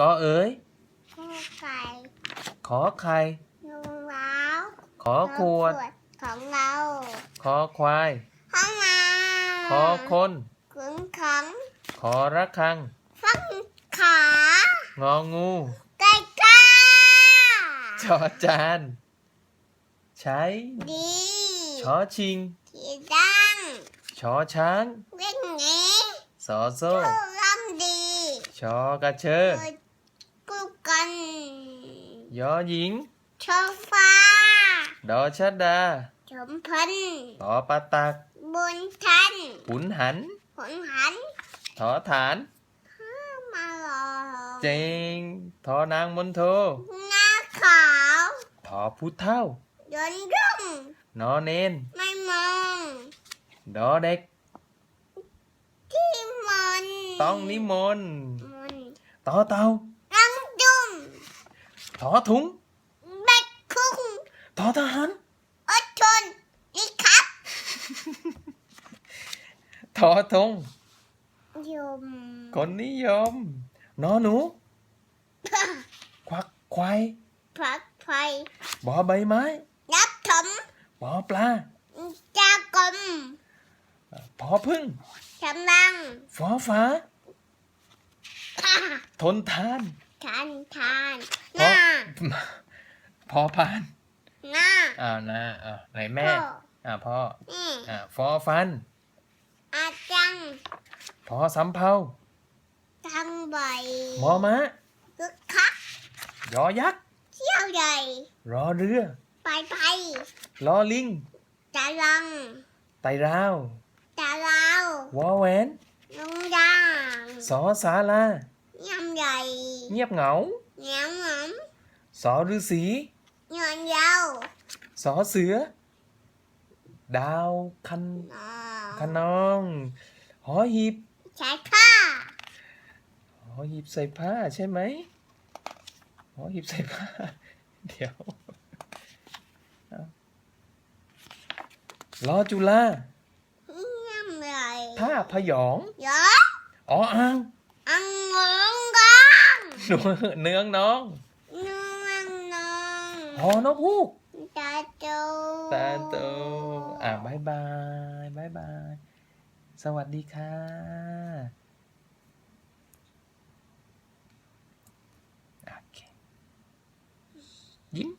ก็เอ๋ยข้าวไก่ขอไข่นูร้าวขอขวด ของเราขอควายห้องน้ขอคนำขุนขังขอระฆัง ฟังขางองูไก่ก้าจอจาน ใช้ ดีชอชิงที่ดังชอช้างเล่นนี้สอโซ่ผู้ร่ำดี ชอกระเชอเปิดกู้กัน ยอหญิงโชฟ้าดอชดาสมพันธ์ปอปะตัก บุญทันหุนหันผลหันทอฐานมาหลอเจงทอนางมนโทหน้าขาวทอพุเท่ายนรุ่งนอเนนไม่มองดอเด็ก ที่มนต้องนิมนต์มนต่อเตารังจุ่ม ทอถุงเบ็ดคุ้งทอทหารอดทนนี่ครับทอทงยมคนนิยมนอหนู ควักควายพักไฟบอใบไม้นับถมบอปลาจากลมพอพึ่งกำลังฟอฟ้า ทนทาน ทานทาน น พอพานหน้าอ้าวนะอ้าวไหนแม่ พ่ออ่าพ่อนี่อ่าฟอฟัน อาจังพอสำเภาทั้งใบมอม้าคึกคักยอยักษ์เที่ยวใหญ่รอเรือไปไปลอลิงตะลังไตราวตะลาววอแหวนลุงยางสอสาลายำใหญ่ เงียบเหงาเหนียวหอม สอฤาษีเงินยาวสอเสือ ดาวคันอ่าคะนอง หอหีบใช้ผ้า หอหีบใส่ผ้าใช่ไหมหอหีบใส่ผ้า เดี๋ยวเอารอจุฬายำใหญ่ท่าพยองเยอะอ๋ออ่างอังงงกังหนูเนืองน้องนวงนอง หอนกฮูกตาโตตาโตอ่าบายบายบายบาย สวัสดีค่ะโอเคยิ้ม